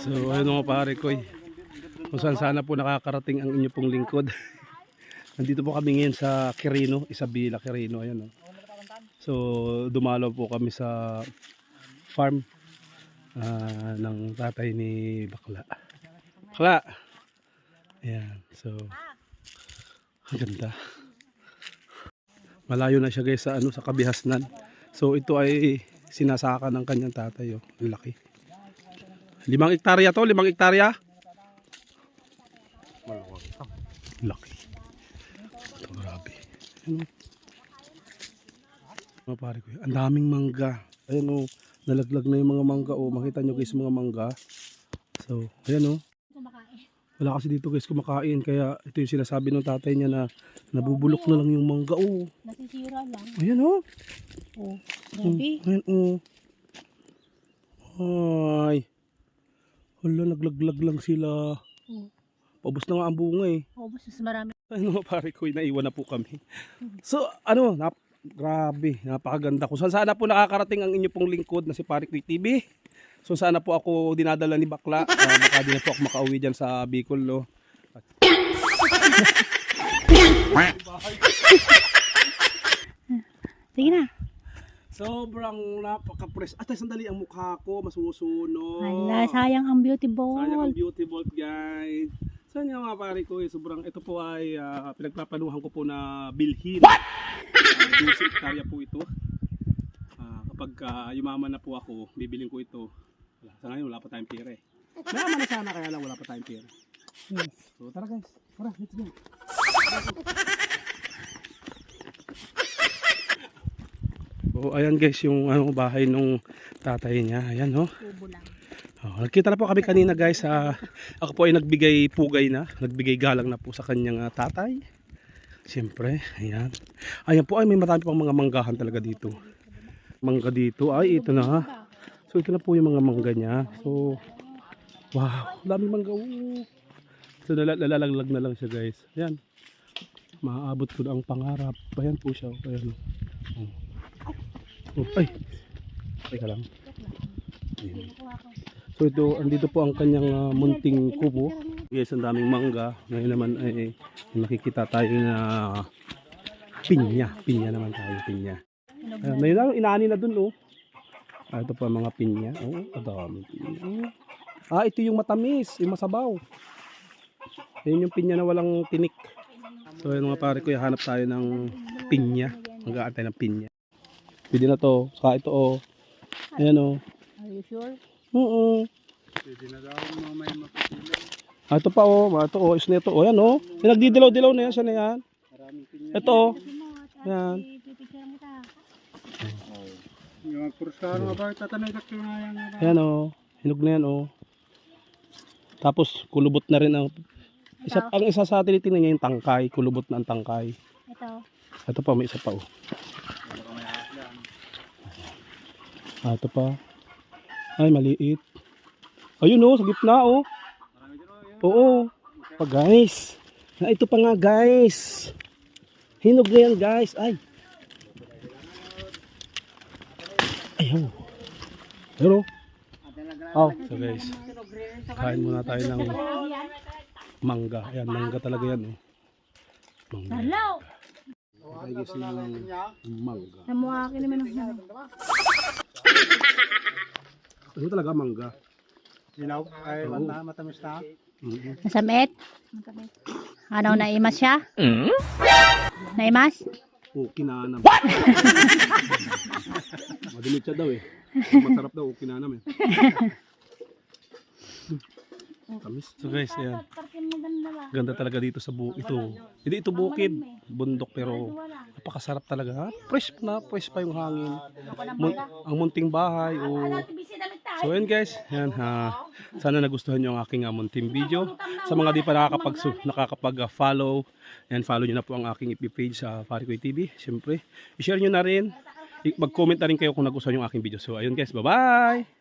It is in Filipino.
So ayun mga pare ko eh. Kung saan sana po nakakarating ang inyo pong lingkod. Nandito po kami ngayon sa Quirino, Isabela Quirino. Ayan oh. So dumalaw po kami sa farm ah, ng tatay ni Bakla. Bakla! Ayan. So ang ganda. Malayo na siya guys sa ano sa kabihasnan. So ito ay sinasaka ng kanyang tatay oh. Laki. Limang hektarya to, limang hektarya. Laki. Ito, grabe. Ano? Mga pare ko, ang daming mangga. Ayan o, nalaglag na yung mga mangga o. Makita nyo guys mga mangga. So, ayan o. Wala kasi dito guys kumakain. Kaya ito yung sinasabi ng tatay niya na nabubulok na lang yung mangga o. Nasisira lang. Ayan o. Oh, Mm, grabe. Ayan o. Ay. Hala, naglaglag lang sila. Oh, Paubos na nga ang bunga eh. oh mas marami. Ano mga pare ko, naiwan na po kami. So, ano, nap grabe, napakaganda. Kung saan sana po nakakarating ang inyo pong lingkod na si Pare Quick TV. So, sana po ako dinadala ni Bakla. Uh, baka di na po ako makauwi dyan sa Bicol, no? Sige na. Sobrang napaka-press. At sandali, ang mukha ko masusunog. Hala, sayang ang beauty Sayang ang ball. beauty vault, guys. Saan nga mga pare ko, eh, sobrang, ito po ay ah, pinagpapanuhan ko po na bilhin. What? Uh, 12 hektarya po ito. Ah, kapag ah, yumaman na po ako, bibiling ko ito. Wala, sa ngayon, wala pa tayong pera eh. Mayaman na sana, kaya lang wala pa tayong pera. Yes. So tara guys, tara, let's go. So, ayan guys, yung ano, bahay nung tatay niya. Ayan, lang. Oh, nagkita na po kami kanina guys. ah, ako po ay nagbigay pugay na. Nagbigay galang na po sa kanyang ah, tatay. Siyempre, ayan. Ayan po ay may marami pang mga manggahan talaga dito. Mangga dito. Ay, ito na ha. So ito na po yung mga mangga niya. So, wow. Dami mangga. Oh. So nala- nalalaglag na lang siya guys. Ayan. Maaabot ko na ang pangarap. Ayan po siya. Ayan. Oh. Oh, ay. Teka lang. So ito, andito po ang kanyang ah, munting kubo. Guys, ang daming mangga. Ngayon naman ay nakikita tayo na pinya. Pinya naman tayo, pinya. Ayan, may na, inaani na dun, oh. Ah, ito pa mga pinya. Oh, ang dami pinya. Ah, ito yung matamis, yung masabaw. Yan yung pinya na walang tinik. So, yun mga pare ko, hanap tayo ng pinya. Magkaan tayo ng pinya. Pwede na to. Saka ito, oh. Ayan, oh. Are you sure? Oo. Pwede na daw mamaya mapipili. Ah, ito pa oh, Ah, ito oh, is nito. Oh, yan oh. Yung nagdidilaw-dilaw na yan, siya na yan. Ito oh. Yan. Yung kurskaro nga ba, tatanay ka nga yan. nga ba? Yan oh. Hinog na yan oh. Tapos kulubot na rin ang isa ang isa sa atin tingnan niya yung tangkay, kulubot na ang tangkay. Ito. Ito pa may isa pa oh. Ah, ito pa. Ay, maliit. Ayun oh, sa gitna oh. Oh. Oo. Pa guys. Na ito pa nga guys. Hinog na yan guys. Ay. Ayaw. Pero. Oh, so guys. Kain muna tayo ng mangga. Ayan, mangga talaga yan. Oh. Mangga. Hello! Ay guys, yung mangga. Namukha akin naman ang Ano talaga mangga? Sinaw? Ay, Oo. mata, matamis na. Mhm. Masamit? Ano, naimas siya? Naimas? Oh, kinanam. Madumit siya daw eh. Masarap daw, oh, kinanam eh. Tamis. So guys, ayan. Ganda talaga dito sa bukid. Ito. Hindi ito bukid. Bundok pero napakasarap talaga. Fresh na, fresh pa yung hangin. Mun- ang munting bahay. Oh. So ayan guys, yan ha. Sana nagustuhan niyo ang aking uh, munting video. Sa mga di pa nakakapag nakakapag-follow, yan follow niyo na po ang aking FB page sa Farikoy TV. Siyempre, i-share niyo na rin. Mag-comment na rin kayo kung nagustuhan yung aking video. So ayun guys, bye-bye.